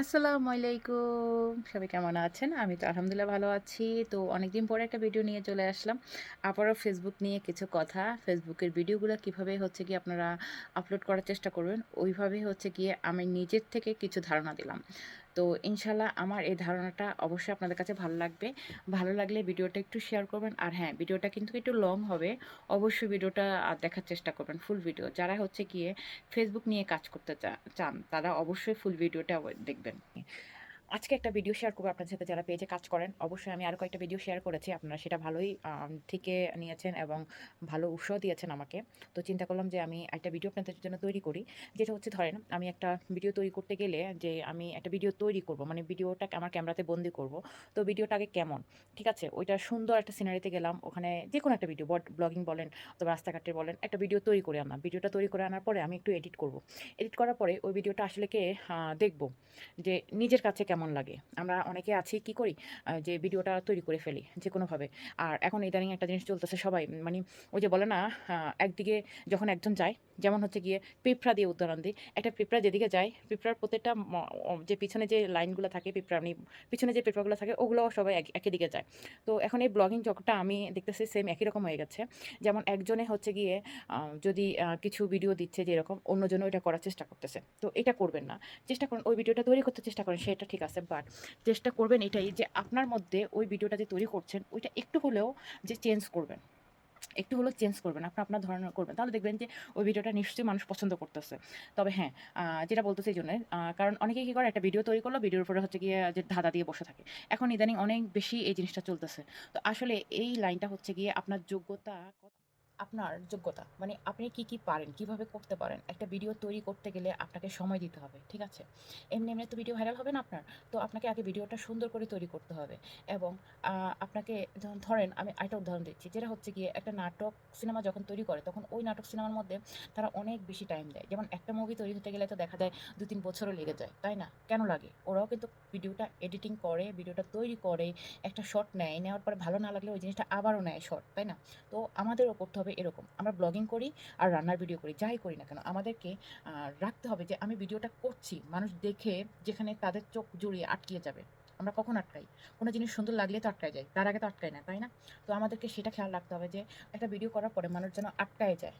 আসসালামু আলাইকুম। সবাই কেমন আছেন? আমি তো আলহামদুলিল্লাহ ভালো আছি। তো অনেকদিন পরে একটা ভিডিও নিয়ে চলে আসলাম। আবারও ফেসবুক নিয়ে কিছু কথা। ফেসবুকের ভিডিওগুলো কীভাবে হচ্ছে কি আপনারা আপলোড করার চেষ্টা করবেন, ওইভাবে হচ্ছে গিয়ে আমি নিজের থেকে কিছু ধারণা দিলাম। তো ইনশাল্লাহ আমার এই ধারণাটা অবশ্যই আপনাদের কাছে ভালো লাগবে। ভালো লাগলে ভিডিওটা একটু শেয়ার করবেন। আর হ্যাঁ ভিডিওটা কিন্তু একটু লং হবে। অবশ্যই ভিডিওটা দেখার চেষ্টা করবেন ফুল ভিডিও যারা হচ্ছে গিয়ে ফেসবুক নিয়ে কাজ করতে চান, তারা অবশ্যই ফুল ভিডিওটা দেখবেন। আজকে একটা ভিডিও শেয়ার করব আপনার সাথে যারা পেজে কাজ করেন। অবশ্যই আমি আরও কয়েকটা ভিডিও শেয়ার করেছি। আপনারা সেটা ভালোই ঠিকে নিয়েছেন এবং ভালো উৎসাহ দিয়েছেন আমাকে। তো চিন্তা করলাম যে আমি একটা ভিডিও আপনাদের জন্য তৈরি করি। যেটা হচ্ছে, ধরেন, আমি একটা ভিডিও তৈরি করতে গেলে যে আমি একটা ভিডিও তৈরি করব মানে ভিডিওটা আমার ক্যামেরাতে বন্দি করব। তো ভিডিওটা আগে কেমন? ঠিক আছে? ওইটা সুন্দর একটা সিনারিতে গেলাম। ওখানে যে কোনো একটা ভিডিও বট ব্লগিং বলেন, অথবা রাস্তাঘাটের বলেন, একটা ভিডিও তৈরি করে আনলাম। ভিডিওটা তৈরি করে আনার পরে আমি একটু এডিট করব। এডিট করার পরে ওই ভিডিওটা আসলে কে দেখব যে নিজের কাছে কেমন লাগে? আমরা অনেকে আছি কি করি? যে ভিডিওটা তৈরি করে ফেলি যে কোনোভাবে আর এখন ইদানিং একটা জিনিস চলতেছে সবাই মানে ওই যে বলে না একদিকে যখন একজন যায়, যেমন হচ্ছে গিয়ে পিঁপড়া দিয়ে উদাহরণ দিই, একটা পিঁপড়া যেদিকে যায়, পিঁপড়ার প্রত্যেকটা যে পিছনে যে লাইনগুলো থাকে পিঁপড়া মানে পিছনে যে পিঁপড়াগুলো থাকে, ওগুলোও সবাই এক- একই দিকে যায়। তো এখন এই ব্লগিং জগৎটা আমি দেখতেছি সেম একই রকম হয়ে গেছে। যেমন একজনে হচ্ছে গিয়ে যদি কিছু ভিডিও দিচ্ছে যে এরকম অন্যজন ওইটা করার চেষ্টা করতেছে। তো এটা করবেন না। চেষ্টা করুন, ওই ভিডিওটা তৈরি করতে চেষ্টা করেন, সেটা ঠিক আছে। বাট চেষ্টা করবেন এটাই যে আপনার মধ্যে ওই ভিডিওটা যে তৈরি করছেন, ওইটা একটু হলেও যে চেঞ্জ করবেন। একটু হলেও চেঞ্জ করবেন আপনি আপনার ধরনের করবেন। তাহলে দেখবেন যে ওই ভিডিওটা নিশ্চয়ই মানুষ পছন্দ করতেছে। তবে হ্যাঁ যেটা বলতেছে এই জন্য কারণ অনেকে কী করে, একটা ভিডিও তৈরি করল ভিডিওর উপরে হচ্ছে গিয়ে যে ধাঁধা দিয়ে বসে থাকে। এখন ইদানিং অনেক বেশি এই জিনিসটা চলতেছে। তো আসলে এই লাইনটা হচ্ছে গিয়ে আপনার যোগ্যতা আপনার যোগ্যতা। মানে আপনি কি কি পারেন, কীভাবে করতে পারেন, একটা ভিডিও তৈরি করতে গেলে আপনাকে সময় দিতে হবে, ঠিক আছে? এমনি এমনি তো ভিডিও ভাইরাল হবে না আপনার, তো আপনাকে আগে ভিডিওটা সুন্দর করে তৈরি করতে হবে। এবং আপনাকে যখন ধরেন আমি আরেকটা উদাহরণ দিচ্ছি, যেটা হচ্ছে গিয়ে একটা নাটক সিনেমা যখন তৈরি করে, তখন ওই নাটক সিনেমার মধ্যে তারা অনেক বেশি টাইম দেয়। যেমন একটা মুভি তৈরি হতে গেলে তো দেখা যায় দু তিন বছরও লেগে যায়, তাই না? কেন লাগে? ওরাও কিন্তু ভিডিওটা এডিটিং করে ভিডিওটা তৈরি করে, একটা শট নেয়, নেওয়ার পরে ভালো না লাগলে ওই জিনিসটা আবারও নেয় শট তাই না? তো আমাদেরও করতে হবে এরকম। আমরা ব্লগিং করি আর রান্নার ভিডিও করি, যাই করি না কেন, আমাদেরকে রাখতে হবে যে আমি ভিডিওটা করছি। মানুষ দেখে যেখানে তাদের চোখ জড়িয়ে আটকিয়ে যাবে। আমরা কখন আটকাই? কোনো জিনিস সুন্দর লাগলে তো আটকায় যায়, তার আগে তো আটকায় না, তাই না? তো আমাদেরকে সেটা খেয়াল রাখতে হবে যে একটা ভিডিও করার পরে মানুষ যেন আটকায় যায়।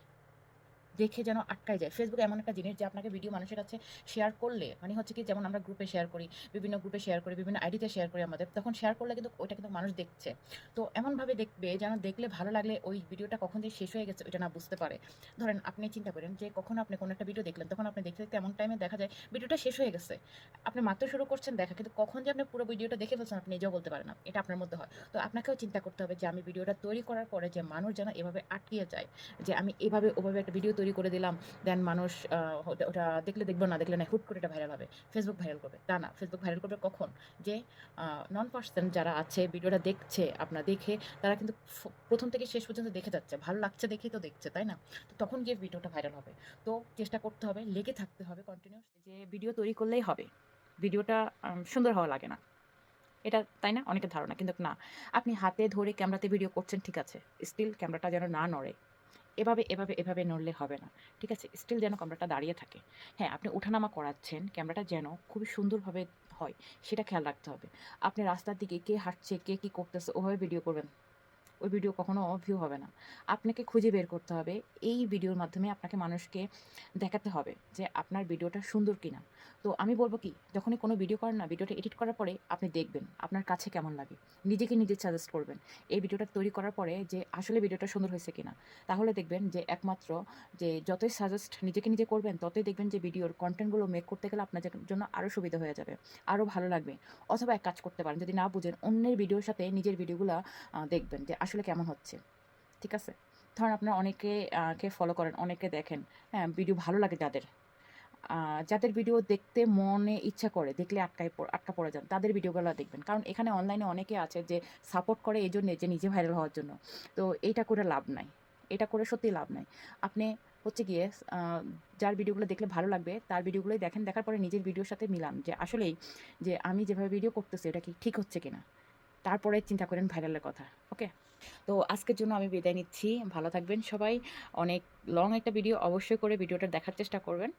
দেখে যেন আটকায় যায়। ফেসবুক এমন একটা জিনিস যে আপনাকে ভিডিও মানুষের কাছে শেয়ার করলে মানে হচ্ছে কি যেমন আমরা গ্রুপে শেয়ার করি, বিভিন্ন গ্রুপে শেয়ার করি, বিভিন্ন আইডিতে শেয়ার করি আমাদের, তখন শেয়ার করলে কিন্তু ওইটা কিন্তু মানুষ দেখছে। তো এমনভাবে দেখবে যেন দেখলে ভালো লাগলে ওই ভিডিওটা কখন যে শেষ হয়ে গেছে, ওইটা না বুঝতে পারে। ধরেন আপনি চিন্তা করেন যে কখন আপনি কোনো একটা ভিডিও দেখলেন, তখন আপনি দেখতে দেখতে এমন টাইমে দেখা যায় ভিডিওটা শেষ হয়ে গেছে। আপনি মাত্র শুরু করছেন দেখা, কিন্তু কখন যে আপনি পুরো ভিডিওটা দেখে ফেলছেন আপনি নিজেও বলতে পারেন না, এটা আপনার মধ্যে হয়। তো আপনাকেও চিন্তা করতে হবে যে আমি ভিডিওটা তৈরি করার পরে যে মানুষ যেন এভাবে আটকিয়ে যায়, যে আমি এভাবে ওভাবে একটা ভিডিও তৈরি করে দিলাম দেন মানুষ ওটা- দেখলে দেখব না, দেখলে না, হুট করে এটা ভাইরাল হবে। ফেসবুক ভাইরাল করবে। তা না ফেসবুক ভাইরাল করবে কখন? যে নন পার্সন যারা আছে, ভিডিওটা দেখছে, আপনার দেখে, তারা কিন্তু প্রথম থেকে শেষ পর্যন্ত দেখে যাচ্ছে। ভালো লাগছে দেখেই তো দেখছে, তাই না? তো তখন গিয়ে ভিডিওটা ভাইরাল হবে। তো চেষ্টা করতে হবে, লেগে থাকতে হবে কন্টিনিউস যে ভিডিও তৈরি করলেই হবে। ভিডিওটা সুন্দর হওয়া লাগে না। এটা তাই না? অনেকের ধারণা, কিন্তু না। আপনি হাতে ধরে ক্যামেরাতে ভিডিও করছেন, ঠিক আছে। স্টিল ক্যামেরাটা যেন না নড়ে। এভাবে এভাবে এভাবে নড়লে হবে না। ঠিক আছে? স্টিল যেন ক্যামেরাটা দাঁড়িয়ে থাকে। হ্যাঁ আপনি ওঠানামা করাচ্ছেন, ক্যামেরাটা যেন খুবই সুন্দরভাবে হয়, সেটা খেয়াল রাখতে হবে। আপনি রাস্তার দিকে কে হাঁটছে, কে কী করতেছে, ওভাবে ভিডিও করবেন। ওই ভিডিও কখনো ভিউ হবে না। আপনাকে খুঁজে বের করতে হবে। এই ভিডিওর মাধ্যমে আপনাকে মানুষকে দেখাতে হবে যে আপনার ভিডিওটা সুন্দর কিনা। তো আমি বলব কি, যখনই কোনো ভিডিও করেন না ভিডিওটা এডিট করার পরে আপনি দেখবেন আপনার কাছে কেমন লাগে। নিজেকে নিজে সাজেস্ট করবেন। এই ভিডিওটা তৈরি করার পরে যে আসলে ভিডিওটা সুন্দর হয়েছে কিনা, তাহলে দেখবেন যে একমাত্র যে যতই সাজেস্ট নিজেকে নিজে করবেন, ততই দেখবেন যে ভিডিওর কন্টেন্টগুলো মেক করতে গেলে আপনার জন্য আরও সুবিধা হয়ে যাবে আরও ভালো লাগবে। অথবা এক কাজ করতে পারেন, যদি না বুঝেন, অন্যের ভিডিওর সাথে নিজের ভিডিওগুলো দেখবেন যে আসলে কেমন হচ্ছে? ঠিক আছে? ধরেন আপনারা অনেকে কে ফলো করেন, অনেকে দেখেন হ্যাঁ ভিডিও ভালো লাগে যাদের। যাদের ভিডিও দেখতে মনে ইচ্ছা করে, দেখলে আটকায় আটকা পড়ে যান, তাদের ভিডিওগুলো দেখবেন। কারণ এখানে অনলাইনে অনেকে আছে যে সাপোর্ট করে এই জন্যে যে নিজে ভাইরাল হওয়ার জন্য। তো এইটা করে লাভ নাই। এটা করে সত্যি লাভ নাই। আপনি হচ্ছে গিয়ে যার ভিডিওগুলো দেখলে ভালো লাগবে, তার ভিডিওগুলোই দেখেন, দেখার পরে নিজের ভিডিওর সাথে মিলান যে আসলেই যে আমি যেভাবে ভিডিও করতেছি, এটা কি ঠিক হচ্ছে কিনা? তারপরে চিন্তা করেন ভাইরালের কথা ওকে তো আজকের জন্য আমি বিদায় নিচ্ছি, ভালো থাকবেন সবাই। অনেক লং একটা ভিডিও অবশ্যই করে ভিডিওটা দেখার চেষ্টা করবেন।